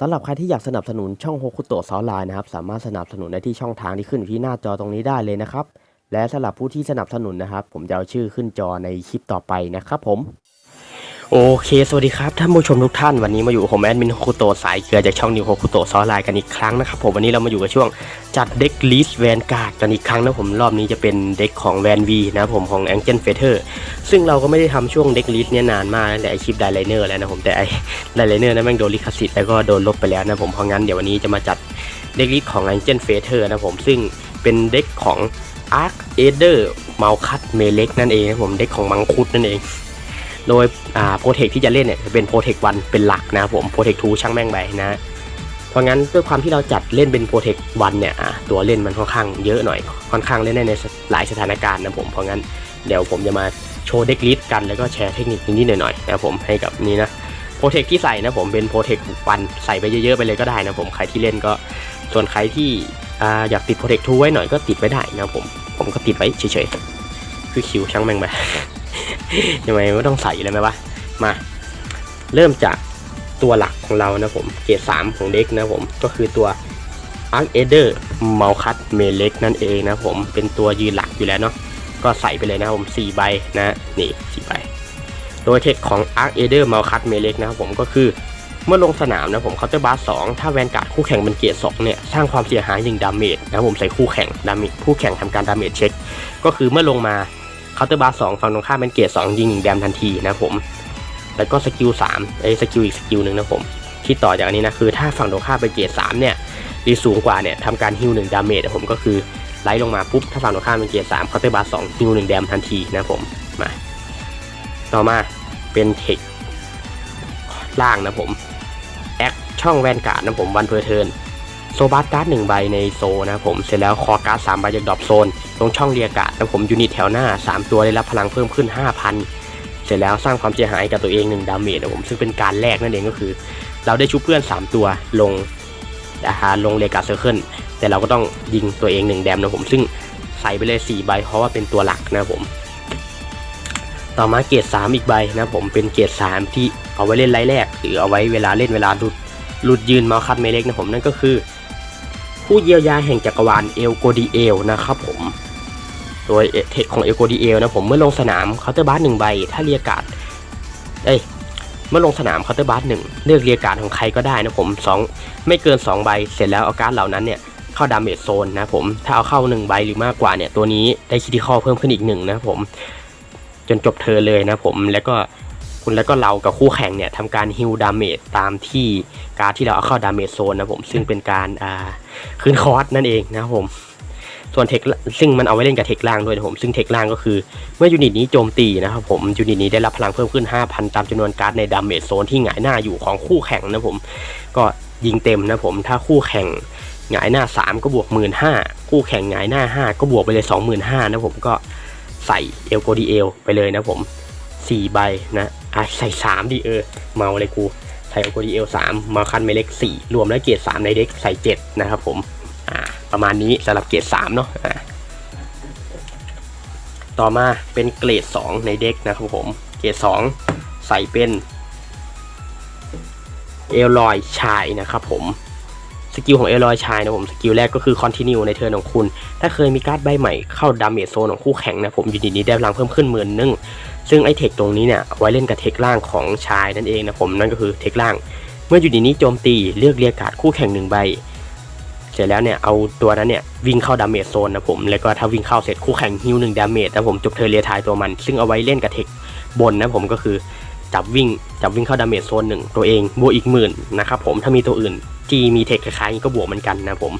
สำหรับใครที่อยากสนับสนุนช่องโฮคุโตะซอไลน์นะครับ สามารถสนับสนุนได้ที่ช่องทางที่ขึ้นอยู่ที่หน้าจอตรงนี้ได้เลยนะครับ และสำหรับผู้ที่สนับสนุนนะครับ ผมจะเอาชื่อขึ้นจอในคลิปต่อไปนะครับผม โอเค สวัสดีครับท่านผู้ชมทุกท่านวันนี้มาอยู่ผมแอดมินโฮคุโตะสายเกลือจากช่องนิวโฮคุโตะซอไลน์กันอีกครั้งนะครับผมวันนี้เรามาอยู่กับช่วงจัดเด็กลิสแวนการ์ดกันอีกครั้งนะผมรอบนี้จะเป็นเด็กของแวนวีนะผมของแองเจิลเฟเธอร์ซึ่งเราก็ไม่ได้ทำช่วงเด็กลิสเนี่ยนานมากตั้งแต่ไอคลิปไดไลเนอร์แล้วนะผมแต่ไอไดไลเนอร์นั้นแม่งโดนลิขสิทธิ์แล้วก็โดนลบไปแล้วนะผมเพราะงั้นเดี๋ยววันนี้จะมาจัดเด็กลิสของ Angel f a t h e r นะผมซึ่งเป็นเด็กของ Arc a d e r เมาคัตเมเล็กนั่นเองนะผมเด็กของมังคุดนั่นเอง โดยโปรเทคที่จะเล่นเนี่ยจะเป็นโปรเทควันเป็นหลักนะผมโปรเทคทูช่างแม่งไปนะเพราะงั้นด้วยความที่เราจัดเล่นเป็นโปรเทควันเนี่ยตัวเล่นมันค่อนข้างเยอะหน่อยค่อนข้างเล่นได้ในหลายสถานการณ์นะผมเพราะงั้นเดี๋ยวผมจะมาโชว์เด็กลิสกันแล้วก็แชร์เทคนิคนิดหน่อยๆนะผมให้กับนี่นะโปรเทคที่ใส่นะผมเป็นโปรเทควันใส่ไปเยอะๆไปเลยก็ได้นะผมใครที่เล่นก็ส่วนใครที่ออยากติดโปรเทคทูไว้หน่อยก็ติดไว้ได้นะผมผมก็ติดไว้เฉยๆคือคิวช่างแม่งไป ยังไงไม่ต้องใส่เลยไหมวะ มา เริ่มจากตัวหลักของเรานะผม เกรด3ของเด็กนะผม ก็คือตัว Arc a d e r m a l c u t m e l e k นั่นเองนะผม เป็นตัวยืนหลักอยู่แล้วเนาะ ก็ใส่ไปเลยนะผม4ใบนะ นี่4ใบ โดยเทคของ Arc a d e r m a l c u t m e l e k นะครับผมก็คือเมื่อลงสนามนะผมเคาน์เตอร์บาร์สถ้าแวนการ์ดคู่แข่งเป็นเกียร์สองเนี่ยสร้างความเสียหาย1ดาเมจนะผมใส่คู่แข่งดาเมจคู่แข่งทำการดาเมจเช็ค ก็คือเมื่อลงมา เคาน์เตอร์บาร์สฝั่งตรงข้ามเป็นเกียร์สองยิงหนึ่งแดมทันทีนะครับผม แล้วก็สกิลสามไอ้สกิลอีกสกิลหนึ่งนะผมที่ต่อจากอันนี้นะคือถ้าฝั่งตรงข้ามเป็นเกียร์สามเนี่ยดีสูงกว่าเนี่ยทำการฮิวหนึ่งดาเมจผมก็คือไล่ลงมาปุ๊บถ้าฝั่งตรงข้ามเป็นเกียร์สามเคาน์เตอร์บาร์สองฮิวหนึ่งแดมทันทีนะครับผมมาต่อมาเป็นเทคล่างนะผมแอคช่องแวนการ์ดนะผมวันเพอร์เทิน โซบัสการ์ดหนึ่งใบในโซนะผม เสร็จแล้วคอการ์ดสามใบจากดรอปโซนตรงช่องเรียการ์ดนะผมยูนิตแถวหน้า 3 ตัวได้รับพลังเพิ่มขึ้น 5,000 เสร็จแล้วสร้างความเสียหายกับตัวเอง1ดาเมจนะผมซึ่งเป็นการแรกนั่นเองก็คือ เราได้ชุบเพื่อน 3 ตัวลงนะฮะลงเรียการ์ดเซอร์เคิลแต่เราก็ต้องยิงตัวเอง1แดมนะผมซึ่งใส่ไปเลย4ใบเพราะว่าเป็นตัวหลักนะผมต่อมาเกรด3อีกใบนะผมเป็นเกรด3ที่เอาไว้เล่นไล่แรก หรือเอาไว้เวลาเล่นเวลาหลุดหลุดยืนเมาส์คัดเมเล็กนะผมนั่นก็คือ ผู้เยียวยาแห่งจักรวาลเอลโกดีเอลนะครับผม โดยเทคของเอลโกดีเอลนะผมเมื่อลงสนามเคาน์เตอร์บาร์หนึ่งใบ ถ้าเรียการ์ดเอ้ยเมื่อลงสนามเคาน์เตอร์บาร์หนึ่งเลือกเรียการ์ดของใครก็ได้นะผมสองไม่เกิน 2 ใบ เสร็จแล้วเอาการ์ดเหล่านั้นเนี่ยเข้าดาเมจโซนนะผม ถ้าเอาเข้า 1 ใบหรือมากกว่าเนี่ยตัวนี้ได้คิติคอเพิ่มขึ้นอีกหนึ่งนะผม จนจบเธอเลยนะผมแล้วก็ คุณแล้วก็เรากับคู่แข่งเนี่ยทำการฮิลดาเมจตามที่การดที่เราเอาเข้าดาเมจโซนนะผมซึ่งเป็นการอ่าคืนคอร์สนั่นเองนะครับผมส่วนเทคซึ่งมันเอาไว้เล่นกับเทคล่างด้วยนะผมซึ่งเทคล่างก็คือเมื่อยูนิตนี้โจมตีนะครับผมยูนิตนี้ได้รับพลังเพิ่มขึ้น 5,000 ตามจำนวนการ์ดในดาเมจโซนที่หงายหน้าอยู่ของคู่แข่งนะผมก็ยิงเต็มนะผมถ้าคู่แข่งหงายหน้า 3 ก็บวก 1 5ื่นคู่แข่งหงายหน้า 5 ก็บวกไปเลย 25,000นะผมก็ใส่เอลโกดีเอลไปเลยนะผม4ใบนะ อะใส่3ดีเออ เมาเลยกู ใส่เอโกดีเอล3มมาคันเมเล็ก4รวมแล้วเกรด3ในเด็กใส่7นะครับผม อ่า ประมาณนี้สำหรับเกรด3เนาะอ่าต่อมาเป็นเกรด2ในเด็กนะครับผม เกรด2ใส่เป็นเอลลอยชายนะครับผมสกิลของเอลลอยชายนะผมสกิลแรกก็คือคอนติเนียในเทิร์นของคุณ ถ้าเคยมีการ์ดใบใหม่เข้าดาเมจโซนของคู่แข่งนะผมยูนิตนี้ได้พลังเพิ่มขึ้นหมื่นนึง ซึ่งไอเทคตรงนี้เนี่ยไว้เล่นกับเทคล่างของชายนั่นเองนะผมนั่นก็คือเทคล่าง เมื่ออยูนิตนี้โจมตีเลือกเรียกการ์ดคู่แข่งหนึ่งใบ เสร็จแล้วเนี่ยเอาตัวนั้นเนี่ยวิ่งเข้าดาเมจโซนนะผมแล้วก็ถ้าวิ่งเข้าเสร็จคู่แข่งฮิวหนึ่งดาเมจนะผมจบเทอเรียทายตัวมัน ซึ่งเอาไว้เล่นกับเทคบนนะผมก็คือจับวิ่งจับวิ่งเข้าดาเมจโซนหนึ่งตัวเองบวกอีกหมื่นนะครับผมถ้ามีตัวอื่นที่มีเทคคล้ายๆก็บวกเหมือนกันนะผม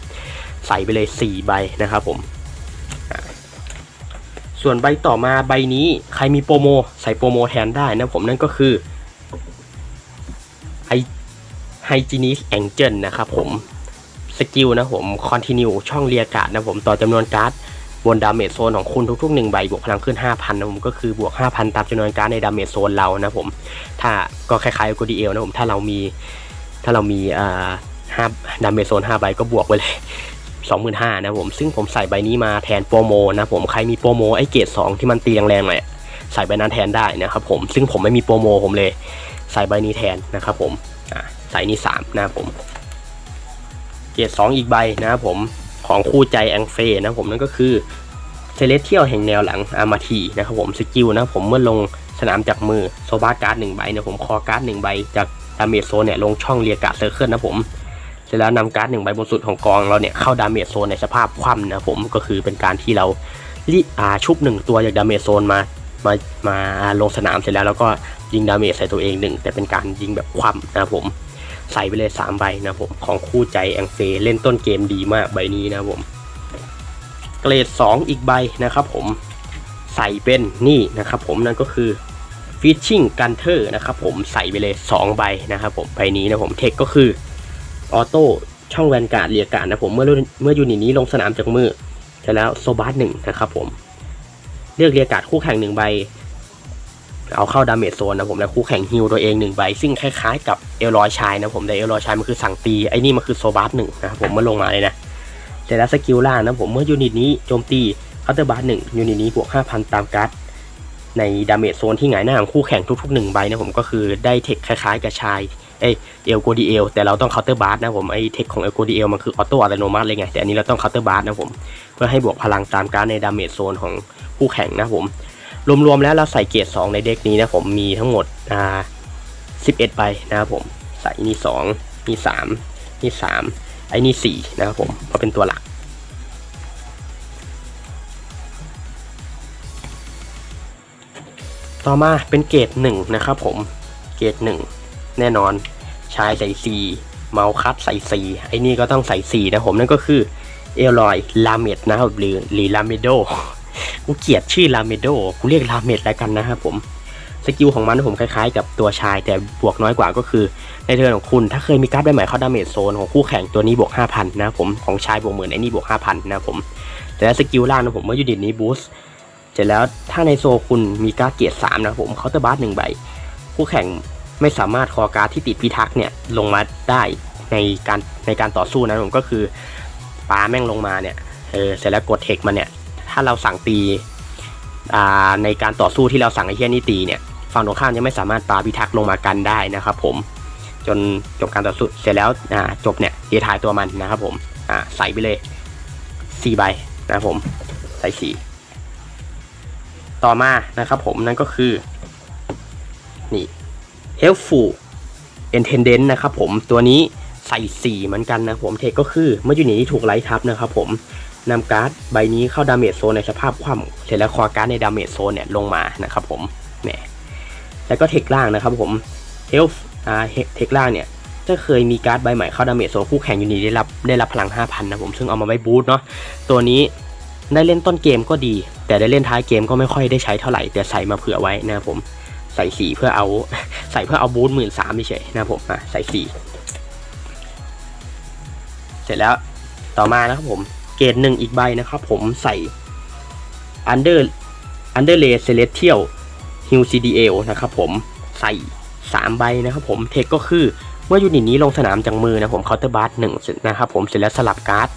ใส่ไปเลย4ใบนะครับผม ส่วนใบต่อมาใบนี้ใครมีโปรโมใส่โปรโมแทนได้นะผมนั่นก็คือไฮไฮจีนิสแองเจิลนะครับผมสกิลนะผมคอนติเนียช่องเรียการ์ดนะผมต่อจำนวนการ์ดบนดาเมจโซนของคุณทุกๆหนึ่งใบบวกพลังขึ้น 5,000นะผมก็คือบวก 5,000 ตามจำนวนการ์ดในดาเมจโซนเรานะผมถ้าก็คล้ายๆกับดีเอลนะผมถ้าเรามีถ้าเรามีอ่าห้าดาเมจโซน5ใบก็บวกไปเลย 25,000นะผมซึ่งผมใส่ใบนี้มาแทนโปรโมนะผมใครมีโปรโมไอเกรด2 ที่มันตีแรงๆหน่อยใส่ใบนั้นแทนได้นะครับผมซึ่งผมไม่มีโปรโมผมเลย ใส่ใบนี้แทนนะครับผมใส่นี่3นะครับผมเกรด2อีกใบนะครับผมของคู่ใจแองเฟนะผมนั่นก็คือเซเลสเทียลแห่งแนวหลังอามาทีนะครับผมสกิลนะผมเมื่อลงสนามจากมือโซบาการ์ดหนึ่งใบเนี่ยผมคอการ์ดหนึ่งใบจากดาเมจโซนเนี่ยลงช่องเรียกการ์ดเซอร์เคิลนะผม เสร็จแล้วนำการ์ดหนึ่งใบบนสุดของกองเราเนี่ยเข้าดาเมจโซนในสภาพคว่ำนะผมก็คือเป็นการที่เรารีอาชุบหนึ่งตัวจากดาเมจโซนมามามาลงสนามเสร็จแล้วแล้วก็ยิงดาเมจใส่ตัวเองหนึ่งแต่เป็นการยิงแบบคว่ำนะผมใส่ไปเลย3ใบนะผมของคู่ใจแองเฟเล่นต้นเกมดีมากใบนี้นะผม เกรด 2 อีกใบนะครับผมใส่เป็นนี่นะครับผมนั่นก็คือฟิชชิ่งกันเทอร์นะครับผมใส่ไปเลย 2 ใบนะครับผมใบนี้นะผมเทคก็คือ ออโต้ช่องแวนการ์ดเรียการ์ดนะผมเมื่อเมื่อยูนิตนี้ลงสนามจากมือเสร็จแล้วโซบาร์หนึ่งนะครับผม เลือกเรียการ์ดคู่แข่งหนึ่งใบ เอาเข้าดาเมจโซนนะผมแล้วคู่แข่งฮิวตัวเองหนึ่งใบ ซึ่งคล้ายๆ กับเอลลอยชายนะผมแต่เอลลอยชายมันคือสั่งตีไอ้นี่มันคือโซบาร์หนึ่งนะครับผมเมื่อลงมาเลยนะเสร็จแล้วสกิลล่างนะผมเมื่อยูนิตนี้โจมตีเคาน์เตอร์บาร์หนึ่งยูนิตนี้บวก5,000ตามการ์ดในดาเมจโซนที่หงายหน้าของคู่แข่งทุกๆหนึ่งใบนะผมก็คือได้เทคคล้ายๆ กับชาย เอยเอลโกดีเอลแต่เราต้องเคาน์เตอร์บาร์นะผมไอเทคของเอลโกดีเอลมันคือออโต้อัตโนมัติเลยไง แต่อันนี้เราต้องเคาน์เตอร์บาร์นะผม เพื่อให้บวกพลังตามการในดาเมจโซนของคู่แข่งนะผมรวมๆแล้วเราใส่เกร์2ในเด็กนี้นะผมมีทั้งหมดอ่า11ใบนะครับผมใส่นี่2นี่3นี่3ไอ้นี่4นะครับผมเพราะเป็นตัวหลักต่อมาเป็นเกรด1นะครับผมเกรด1 แน่นอนชายใส่4เมาส์คัดใส่4ไอ้นี่ก็ต้องใส่4นะผมนั่นก็คือเอลลอยลาเมดนะครับหรือหรือลาเมโดกูเกลียดชื่อลาเมโดกูเรียกลาเมดแล้วกันนะครับผมสกิลของมันผมคล้ายๆ กับตัวชายแต่บวกน้อยกว่าก็คือ ในเทิร์นของคุณ ถ้าเคยมีการ์ดใบใหม่เข้าดาเมจโซนของคู่แข่งตัวนี้บวก 5,000 นะครับผมของชายบวกหมื่นไอ้นี่บวก 5,000 นะครับผม แต่แล้วสกิลล่างนะผมเมื่อยูนิตนี้บูสต์เสร็จแล้วถ้าในโซคุณมีการ์ดเกียร์3นะครับผมเคาน์เตอร์บาร์หนึ่งใบ คู่แข่ง ไม่สามารถคอการ์ดที่ติดพิทักษ์เนี่ยลงมาได้ในการในการต่อสู้นะผมก็คือปาแม่งลงมาเนี่ยเออเสร็จแล้วกดเทคมันเนี่ยถ้าเราสั่งตีอ่าในการต่อสู้ที่เราสั่งไอ้เฮียนี่ตีเนี่ยฝั่งตรงข้ามยังไม่สามารถปาพิทักษ์ลงมากันได้นะครับผมจนจบการต่อสู้เสร็จแล้วอ่าจบเนี่ยเอทายตัวมันนะครับผมอ่าใส่ไปเลยสี่ใบนะครับผมใส่สี่ต่อมานะครับผมนั่นก็คือนี่ helpful intendant นะครับผมตัวนี้ใส่สีเหมือนกันนะผมเทคก็คือเมื่ออยู่ในนี้ถูกไลท์ทับนะครับผมนำการ์ดใบนี้เข้าดาเมจโซนในสภาพคว่ำเสร็จแล้วคอการ์ดในดาเมจโซนเนี่ยลงมานะครับผมเนี่ยแล้วก็เทคล่างนะครับผมเฮลฟ์อ่าเทคล่างเนี่ยถ้าเคยมีการ์ดใบใหม่เข้าดาเมจโซนคู่แข่งอยู่นี่ได้รับได้รับพลัง 5,000 นะผมซึ่งเอามาไว้บูทเนาะตัวนี้ได้เล่นต้นเกมก็ดี แต่ได้เล่นท้ายเกมก็ไม่ค่อยได้ใช้เท่าไหร่แต่ใส่มาเผื่อไว้นะครับผมใส่สีเพื่อเอา ใส่เพื่อเอาบูทหมื่นสามเฉยนะผมอะใส่สี่เสร็จแล้วต่อมานะครับผมเกรดหนึ่งอีกใบนะครับผมใส่ Under Underlay Celestial Hill CDL นะครับผมใส่ 3 ใบนะครับผมเทคก็คือเมื่อยูนิตนี้ลงสนามจากมือนะผมเคาน์เตอร์บาร์หนึ่งนะครับผมเสร็จแล้วสลับการ์ด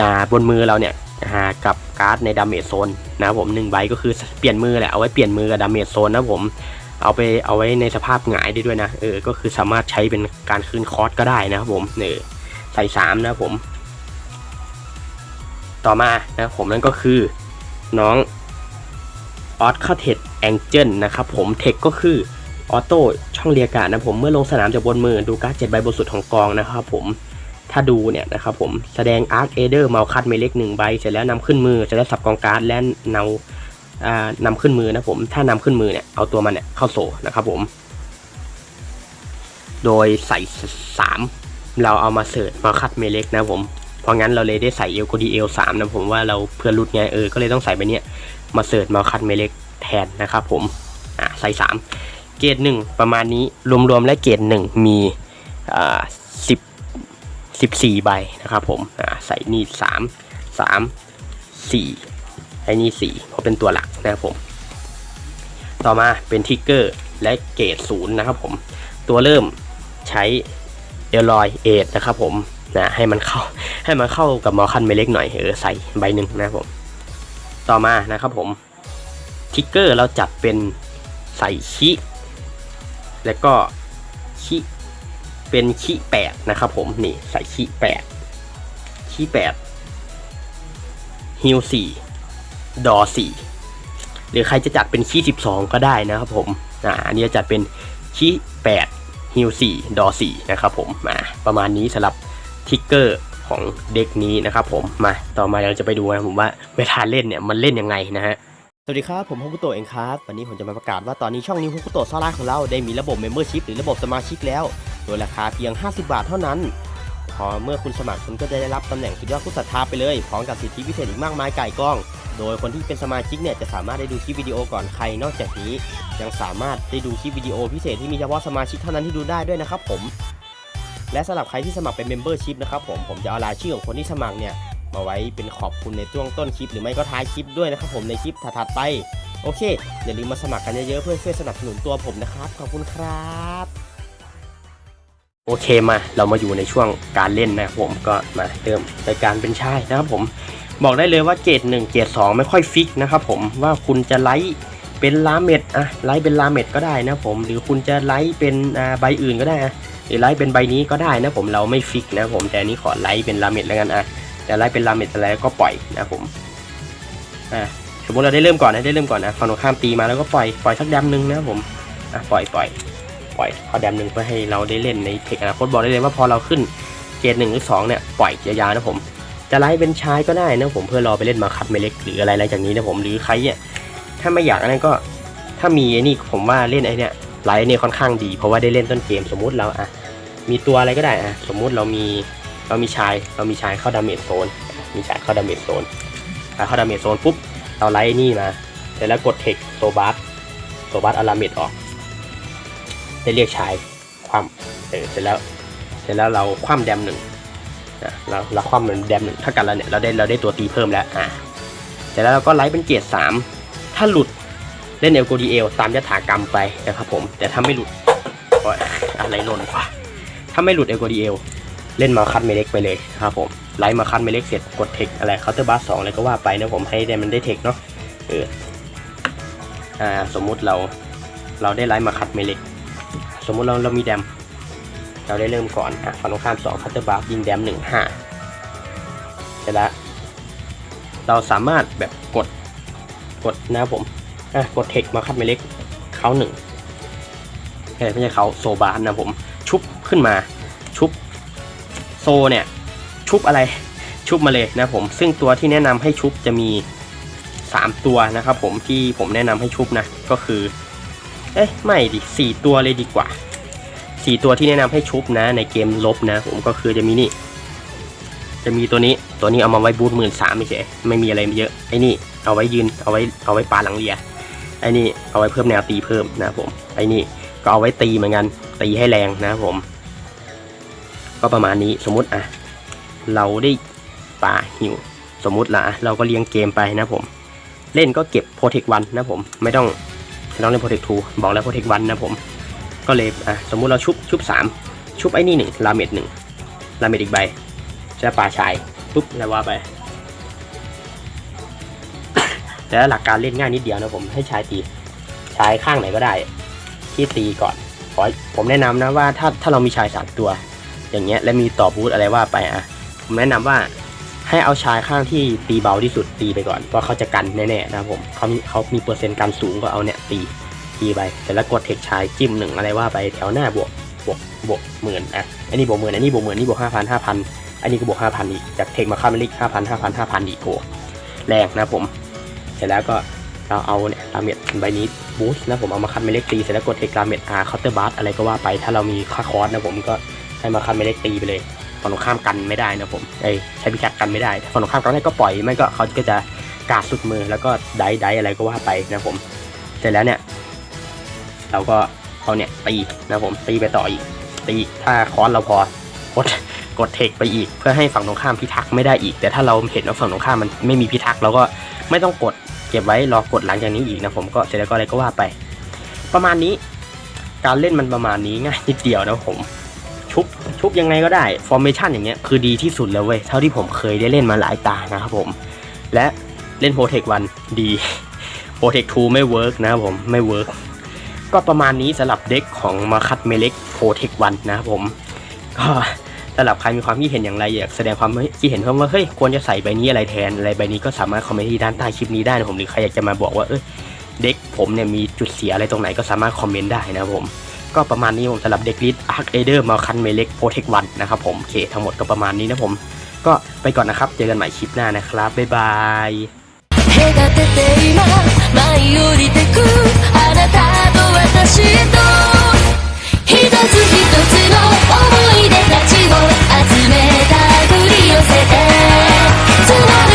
จากบนมือเราเนี่ยนะฮะกับการ์ดในดาเมจโซนนะครับผมหนึ่งใบก็คือเปลี่ยนมือแหละเอาไว้เปลี่ยนมือกับดาเมจโซนนะผม เอาไปเอาไว้ในสภาพหงายได้ด้วยนะ เออ ก็คือสามารถใช้เป็นการคืนคอร์สก็ได้นะครับผมเนี่ยใส่3นะผม ต่อมานะผมนั่นก็คือน้องออสคาเทดแองเจิลนะครับผมเทคก็คือออโต้ช่องเรียกการนะผมเมื่อลงสนามจากบนมือดูการ์ดเจ็ดใบบนสุดของกองนะครับผมถ้าดูเนี่ยนะครับผมแสดงอาร์คเอเดอร์เมาคัดเมเล็กหนึ่งใบ เสร็จแล้วนำขึ้นมือเสร็จแล้วสับกองการ์ดและนา นำขึ้นมือนะผม ถ้านำขึ้นมือเนี่ย เอาตัวมันเนี่ยเข้าโซนะครับผม โดยใส่สามเราเอามาเสิร์ชมาคัดเมเล็กนะผม เพราะงั้นเราเลยได้ใส่เอลโกดีเอลสามนะผมว่าเราเพื่อรุดไงเออ ก็เลยต้องใส่ไปเนี้ยมาเสิร์ชมาคัดเมเล็กแทนนะครับผม อ่าใส่สามเกรดหนึ่งประมาณนี้รวมๆและเกรดหนึ่งมีอ่าสิบสิบสี่ใบนะครับผม อ่าใส่นี่สามสามสี่ ไอ้นี่สีเพราะเป็นตัวหลักนะครับผม ต่อมาเป็นทิกเกอร์และเกรดศูนย์นะครับผม ตัวเริ่มใช้เอลลอยเอทนะครับผมนะให้มันเข้าให้มันเข้ากับมอคันไม่เล็กหน่อยเออใส่ใบหนึ่งนะครับผม ต่อมานะครับผมทิกเกอร์เราจัดเป็นใส่ชิแล้วก็ชิเป็นขี้แปดนะครับผมนี่ใส่ขี้แปดขี้แปดฮิวสี่ ดอสี่หรือใครจะจัดเป็นขี้สิบสองก็ได้นะครับผมอ่าอันนี้จะจัดเป็นขี้แปดฮิวสี่ดอสี่นะครับผมมาประมาณนี้สำหรับทิกเกอร์ของเด็กนี้นะครับผมมาต่อมาเราจะไปดูนะผมว่าเวลาเล่นเนี่ยมันเล่นยังไงนะฮะสวัสดีครับ ผมฮุกุโตเองครับ วันนี้ผมจะมาประกาศว่าตอนนี้ช่องนิวฮุกุโตะซาร่าของเราได้มีระบบ Membership หรือระบบสมาชิกแล้ว โดยราคาเพียง 50 บาทเท่านั้น พอเมื่อคุณสมัครคุณก็จะได้รับตำแหน่งสุดยอดผู้ศรัทธาไปเลยพร้อมกับสิทธิพิเศษอีกมากมายไก่กล้อง โดยคนที่เป็นสมาชิกเนี่ยจะสามารถได้ดูคลิปวิดีโอก่อนใคร นอกจากนี้ยังสามารถได้ดูคลิปวิดีโอพิเศษที่มีเฉพาะสมาชิกเท่านั้นที่ดูได้ด้วยนะครับผม และสำหรับใครที่สมัครเป็น Membership นะครับผมผมจะเอารายชื่อของคนที่สมัครเนี่ยมาไว้เป็นขอบคุณในช่วงต้นคลิป หรือไม่ก็ท้ายคลิปด้วยนะครับผมในคลิปถัดๆไป โอเคอย่าลืมมาสมัครกันเยอะๆเพื่อช่วยสนับสนุนตัวผมนะครับขอบคุณครับโอเคมาเรามาอยู่ในช่วงการเล่นนะครับผมก็มาเริ่มรายการเป็นชายนะครับผม บอกได้เลยว่าเกรดหนึ่งเกรดสองไม่ค่อยฟิกนะครับผมว่าคุณจะไลท์เป็นลาเมดอะไลท์เป็นลาเมดก็ได้นะผม หรือคุณจะไลท์เป็นใบอื่นก็ได้อะหรือไลท์เป็นใบนี้ก็ได้นะผมเราไม่ฟิกนะผมแต่นี้ขอไลท์เป็นลาเมดแล้วกันอะแต่ไลท์เป็นลาเมดอะไรก็ปล่อยนะผมอ่าสมมติเราได้เริ่มก่อนนะได้เริ่มก่อนนะฝั่งตรงข้ามตีมาแล้วก็ปล่อยปล่อยสักแดมหนึ่งนะผมอะปล่อยปล่อยปล่อยพอแดมหนึ่งเพื่อให้เราได้เล่นในเทคอนาคตบอกได้เลยว่าพอเราขึ้นเกรดหนึ่งหรือสองเนี่ยปล่อยยาวๆนะผม จะไล่เป็นชายก็ได้นะผมเพื่อรอไปเล่นมาคัดเมเล็กหรืออะไรอะไรจากนี้นะผมหรือใครเนี่ยถ้าไม่อยากอันนั้นก็ถ้ามีไอ้นี่ผมว่าเล่นไอ้เนี่ยไลท์เนี่ยค่อนข้างดี เพราะว่าได้เล่นต้นเกมสมมุติเราอะมีตัวอะไรก็ได้อะสมมุติเรามีเรามีชายเรามีชายเข้าดาเมจโซนมีชายเข้าดาเมจโซนเข้าดาเมจโซนปุ๊บเราไลท์นี่มาเสร็จแล้วกดเทคโซบัสโซบัสอาราเมดออกได้เรียกชายคว่ำเสร็จแล้ว เสร็จแล้วเราคว่ำแดมหนึ่ง เราเราคว่ำมันแดมหนึ่งถ้ากันแล้วเนี่ยเราได้เราได้ตัวตีเพิ่มแล้วอะเสร็จแล้วเราก็ไลท์เป็นเกียร์สามถ้าหลุดเล่นเอลโกดีเอลตามยถากรรมไปนะครับผม แต่ถ้าไม่หลุดอะไรหล่นวะถ้าไม่หลุดเอลโกดีเอลเล่นมาคัดเมเล็กไปเลยนะครับผมไลท์มาคันไม่เล็กเสร็จกดเทคอะไรเคาน์เตอร์บาร์สองอะไรก็ว่าไปนะผมให้ได้มันได้เทคเนาะเอออ่าสมมุติเราเราได้ไลท์มาคัดไม่เล็ก สมมุติเราเรามีแดม เราได้เริ่มก่อนอะฝั่งตรงข้ามสองคาน์เตอร์บาร์ยิงแดมหนึ่งห้าเสร็จแล้วเราสามารถแบบกดกดนะผมอะกดเทคมาคัดไม่เล็กเขาหนึ่งเอ้ยไม่ใช่เขาโซบาร์นะผม ชุบขึ้นมา ชุบโซเนี่ย ชุบอะไรชุบมาเลยนะผม ซึ่งตัวที่แนะนำให้ชุบจะมี 3 ตัวนะครับผมที่ผมแนะนำให้ชุบนะ ก็คือ เอ๊ะไม่ดิสี่ตัวเลยดีกว่า 4ตัวที่แนะนำให้ชุบนะ ในเกมลบนะ ผมก็คือจะมีนี่ จะมีตัวนี้ตัวนี้เอามาไว้บูทหมื่นสามไม่ใช่ไม่มีอะไรเยอะไอ้นี่เอาไว้ยืนเอาไว้เอาไว้ปาหลังเรียไอ้นี่เอาไว้เพิ่มแนวตีเพิ่มนะผมไอ้นี่ก็เอาไว้ตีเหมือนกันตีให้แรงนะผม ก็ประมาณนี้สมมุติอะเราได้ปลาหิวสมมุติละเราก็เลี้ยงเกมไปนะผม เล่นก็เก็บโปรเทควันนะผมไม่ต้องไม่ต้องเล่นโปรเทคทูบอกแล้วโปรเทควันนะผม ก็เลยอะสมมุติเราชุบชุบสามชุบไอ้นี่หนึ่งลาเมดหนึ่งลาเมดอีกใบจะปลาชายปุ๊บแล้วว่าไปแล้วหลักการเล่นง่ายนิดเดียวนะผมให้ชายตีชายข้างไหนก็ได้ ที่ตีก่อนขอผมแนะนำนะว่าถ้าถ้าเรามีชายสามตัว อย่างเงี้ยและมีต่อบูธอะไรว่าไปอะผมแนะนำว่าให้เอาชายข้างที่ตีเบาที่สุดตีไปก่อนเพราะเขาจะกันแน่ๆนะครับผมเขามีเขามีเปอร์เซ็นต์การสูงก็เอาเนี่ยตีีไปเสร็จแล้วกดเทคชายจิ้มหนึ่งอะไรว่าไปแถวหน้าบวกบวกบวกหมื่นอะอันนี้บวกหมื่นอันนี้บวกหมื่นอันนี้บวกห้าพันห้าพันอันนี้ก็บวกห้าพันอีกจากเทคมาค่ามลิกห้าพันห้าพันห้าพันอีกโกแรงนะผม เสร็จแล้วก็เราเอาเนี่ยลาเมดใบนี้บูสต์นะผมเอามาคัดเมเล็กตีเสร็จแล้วกดเทคลาเมดอาร์เคาน์เตอร์บาร์อะไรก็ว่าไป ถ้าเรามีค่าคอร์สนะผมก็ให้มาคันไม่เล็กตีไปเลยฝั่งตรงข้ามกันไม่ได้นะผมไอ้ใช้พิกัดกันไม่ได้ฝั่งตรงข้ามกันได้ก็ปล่อยไม่ก็เขาก็จะกาดสุดมือแล้วก็ไดไดอะไรก็ว่าไปนะผม เสร็จแล้วเนี่ย เราก็เอาเนี่ยตีนะผมตีไปต่ออีกตีถ้าคอนเราพอกดกดเทคไปอีก เพื่อให้ฝั่งตรงข้ามพิทักษ์ไม่ได้อีก แต่ถ้าเราเห็นว่าฝั่งตรงข้ามมันไม่มีพิทักษ์เราก็ไม่ต้องกดเก็บไว้รอกดหลังจากนี้อีกนะผมก็เสร็จแล้วก็อะไรก็ว่าไป ประมาณนี้การเล่นมันประมาณนี้ง่ายนิดเดียวนะผมชุบชุบยังไงก็ได้ฟอร์เมชันอย่างเงี้ยคือดีที่สุดแล้วเว้ยเท่าที่ผมเคยได้เล่นมาหลายตานะครับผม และเล่นโปรเทควันดีโปรเทคทูไม่เวิร์กนะครับผมไม่เวิร์ก ก็ประมาณนี้สำหรับเด็กของมาคัดเมเล็กโปรเทควันนะครับผม ก็สำหรับใครมีความคิดเห็นอย่างไรอยากแสดงความคิดเห็นเพิ่มว่าเฮ้ยควรจะใส่ใบนี้อะไรแทนอะไรใบนี้ก็สามารถคอมเมนต์ที่ด้านใต้คลิปนี้ได้นะผมหรือใครอยากจะมาบอกว่าเอ้ยเด็กผมเนี่ยมีจุดเสียอะไรตรงไหนก็สามารถคอมเมนต์ได้นะครับผมก็ประมาณนี้ผมสำหรับเด็กลิสอาร์คเอเดอร์มาคันเมเล็กโปรเทควันนะครับผมเคทั้งหมดก็ประมาณนี้นะผม ก็ไปก่อนนะครับ เจอกันใหม่คลิปหน้านะครับ บ๊ายบาย 私と一つ一つの思い出たちを集めた振り寄せて。